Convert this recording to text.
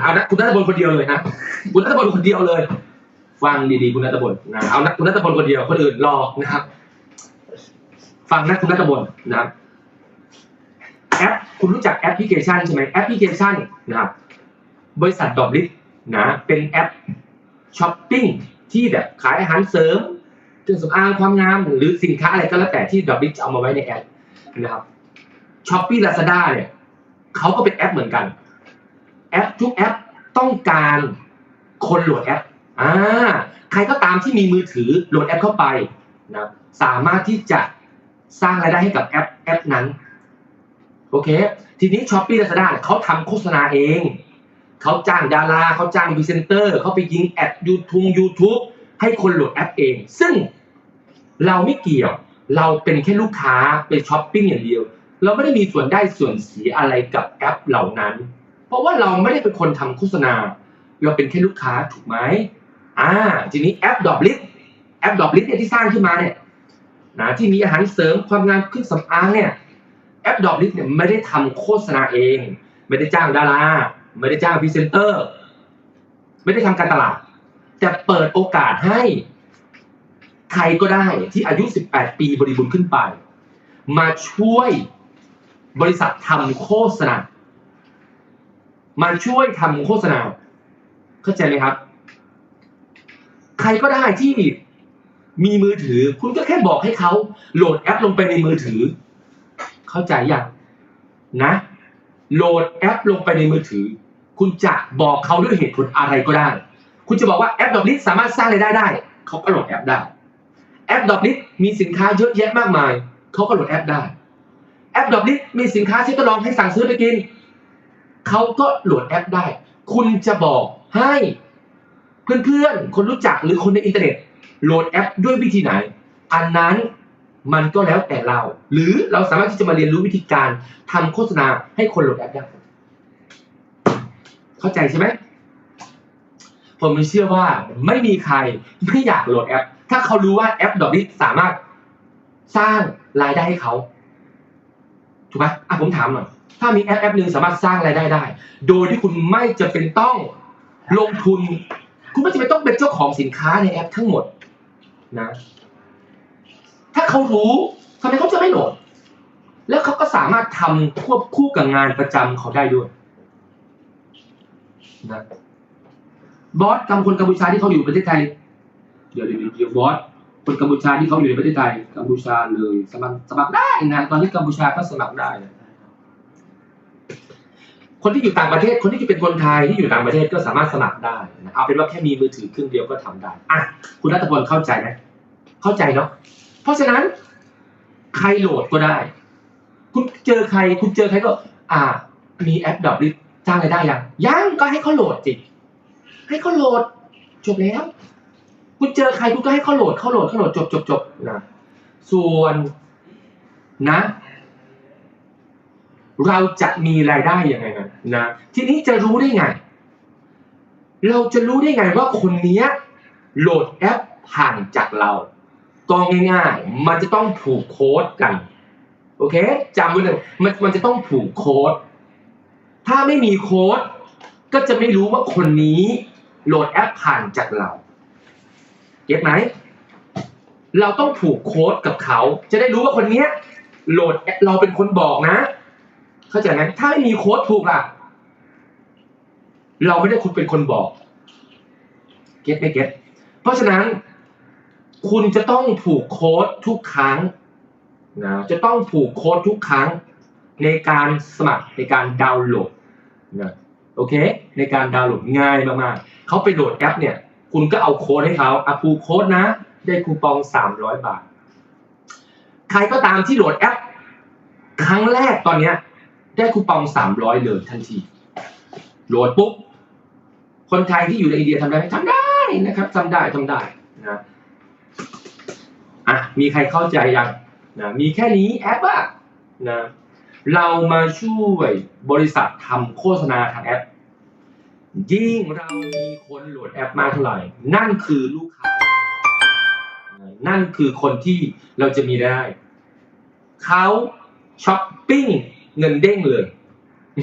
เอานะคุณนัทพลคนเดียวเลยนะคุณนัทพลคนเดียวเลย ฟังดีๆคุณนัทพลนะเอานะคุณนัทพลคนเดียวคนอื่นรอนะครับ ฟังนะคุณนัทพลนะครับแอปคุณรู้จักแอปพลิเคชันใช่ไหมแอปพลิเคชันนะครับบริษัทดอบลิสนะเป็นแอปช้อปปิ้งที่แบบขายอาหารเสริมเครื่องสำอางความงามหรือสินค้าอะไรก็แล้วแต่ที่ดอบลิสจะเอามาไว้ในแอปนะครับช้อปปี้ลาซาด้าเนี่ยเขาก็เป็นแอปเหมือนกัน แอปทุกแอปต้องการคนโหลดแอปอ่าใครก็ตามที่มีมือถือโหลดแอปเข้าไปนะสามารถที่จะสร้างรายได้ให้กับแอปแอปนั้นโอเค ทีนี้ช้อปปี้ลาซาด้าเขาทำโฆษณาเอง เขาจ้างดาราเขาจ้างพรีเซนเตอร์เขาไปยิงแอดยูทูบยูทูบให้คนโหลดแอปเอง ซึ่งเราไม่เกี่ยว เราเป็นแค่ลูกค้าไปช้อปปิ้งอย่างเดียว เราไม่ได้มีส่วนได้ส่วนเสียอะไรกับแอปเหล่านั้น ราะว่าเราไม่ได้เป็นคนทำโฆษณา เราเป็นแค่ลูกค้าถูกไหมอ่า ทีนี้แอปดอบลิสแอปดอบลิสเนี่ยที่สร้างขึ้นมาเนี่ยนะที่มีอาหารเสริมความงามเครื่องสำอางเนี่ยแอปดอบลิสเนี่ยไม่ได้ทำโฆษณาเอง ไม่ได้จ้างดาราไม่ได้จ้างพรีเซนเตอร์ ไม่ได้ทำการตลาด แต่เปิดโอกาสให้ใครก็ได้ที่อายุ 18 ปีบริบูรณ์ขึ้นไป มาช่วยบริษัททำโฆษณา มาช่วยทำโฆษณาเข้าใจไหมครับ ใครก็ได้ที่มีมือถือ คุณก็แค่บอกให้เขาโหลดแอปลงไปในมือถือ เข้าใจยังนะ โหลดแอปลงไปในมือถือ คุณจะบอกเขาด้วยเหตุผลอะไรก็ได้ คุณจะบอกว่าแอปดอกลิสสามารถสร้างรายได้ได้เขาก็โหลดแอปได้ แอปดอกลิสมีสินค้าเยอะแยะมากมายเขาก็โหลดแอปได้แอปดอกลิสมีสินค้าที่ทดลองให้สั่งซื้อไปกิน เขาก็โหลดแอปได้ คุณจะบอกให้เพื่อนๆ คนรู้จักหรือคนในอินเทอร์เน็ตโหลดแอปด้วยวิธีไหน อันนั้นมันก็แล้วแต่เรา หรือเราสามารถที่จะมาเรียนรู้วิธีการทำโฆษณาให้คนโหลดแอปได้ เข้าใจใช่ไหม ผมเชื่อว่าไม่มีใครไม่อยากโหลดแอป ถ้าเขารู้ว่าแอปดอกนี้สามารถสร้างรายได้ให้เขา ถูกไหมอะผมถามหน่อย ถ้ามีแอปแอปหนึ่งสามารถสร้างรายได้ได้ โดยที่คุณไม่จะเป็นต้องลงทุน คุณไม่จำเป็นต้องเป็นเจ้าของสินค้าในแอปทั้งหมดนะ ถ้าเขารู้ทำไมเขาจะไม่โหลด แล้วเขาก็สามารถทำควบคู่กับงานประจำเขาได้ด้วยนะบอสกำคนกัมพูชาที่เขาอยู่ประเทศไทย เดี๋ยวเดี๋ยวเดี๋ยวบอสคนกัมพูชาที่เขาอยู่ในประเทศไทยกัมพูชาเลยสมัครสมัครได้นะตอนนี้กัมพูชาก็สมัครได้นะ คนที่อยู่ต่างประเทศ คนที่เป็นคนไทยที่อยู่ต่างประเทศก็สามารถสมัครได้นะเอาเป็นว่าแค่มีมือถือเครื่องเดียวก็ทำได้อะคุณรัตพลเข้าใจไหมเข้าใจเนาะเพราะฉะนั้น ใครโหลดก็ได้ คุณเจอใคร คุณเจอใครก็ อ่า มีแอปดอกลิสร้างรายได้ยังยังก็ให้เขาโหลดสิให้เขาโหลดจบแล้ว คุณเจอใครคุณก็ให้เขาโหลดเขาโหลดเขาโหลดจบจบจบนะส่วนนะ เราจะมีรายได้ยังไงนะนะทีนี้จะรู้ได้ไง เราจะรู้ได้ไงว่าคนนี้โหลดแอปผ่านจากเราก็ง่ายๆ มันจะต้องผูกโค้ดกัน โอเคจำไว้เลยมันมันจะต้องผูกโค้ด ถ้าไม่มีโค้ดก็จะไม่รู้ว่าคนนี้โหลดแอปผ่านจากเราเก็ตไหมเราต้องผูกโค้ดกับเขา จะได้รู้ว่าคนเนี้ยโหลดแอปเราเป็นคนบอกนะ เข้าใจไหมถ้าไม่มีโค้ดถูกล่ะ เราไม่ได้คุณเป็นคนบอก เก็ตไหมเก็ตเพราะฉะนั้น คุณจะต้องผูกโค้ดทุกครั้งนะจะต้องผูกโค้ดทุกครั้งในการสมัครในการดาวน์โหลดนะโอเค ในการดาวน์โหลดง่ายมากๆเขาไปโหลดแอป เนี่ย คุณก็เอาโค้ดให้เขาอะผูกโค้ดนะ ได้คูปองสามร้อยบาท ใครก็ตามที่โหลดแอป ครั้งแรกตอนเนี้ย ได้คูปองสามร้อยเลยทันทีโหลดปุ๊บคนไทยที่อยู่ในอินเดียทำได้ไหมทำได้นะครับทำได้ทำได้นะอะมีใครเข้าใจยังนะมีแค่นี้แอปอะนะเรามาช่วยบริษัททำโฆษณาทางแอป ยิ่งเรามีคนโหลดแอปมากเท่าไหร่ นั่นคือลูกค้า นั่นคือคนที่เราจะมีได้ เขาช้อปปิ้ง เงินเด้งเลย